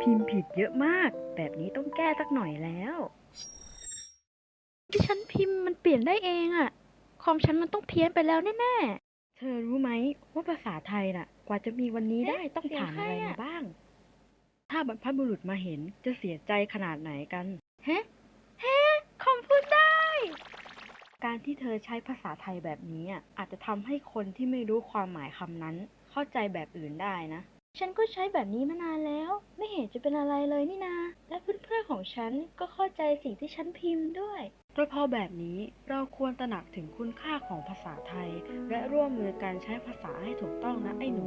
พิมพ์ผิดเยอะมาก แบบนี้ต้องแก้สักหน่อยแล้วที่ฉันพิมพ์มันเปลี่ยนได้เองอะคอมฉันมันต้องเพี้ยนไปแล้วแน่ๆ เธอรู้ไหมว่าภาษาไทยน่ะ กว่าจะมีวันนี้ได้ต้องผ่านอะไรมาบ้าง ถ้าบรรพบุรุษมาเห็นจะเสียใจขนาดไหนกันเฮ้เการที่เธอใช้ภาษาไทยแบบนี้อะอาจจะทำให้คนที่ไม่รู้ความหมายคำนั้น เข้าใจแบบอื่นได้นะ ฉันก็ใช้แบบนี้มานานแล้ว ไม่เห็นจะเป็นอะไรเลยนี่นา และเพื่อนๆของฉันก็เข้าใจสิ่งที่ฉันพิมพ์ด้วยเพราะพอแบบนี้เราควรตระหนักถึงคุณค่าของภาษาไทย และร่วมมือกันใช้ภาษาให้ถูกต้องนะไอ้หนู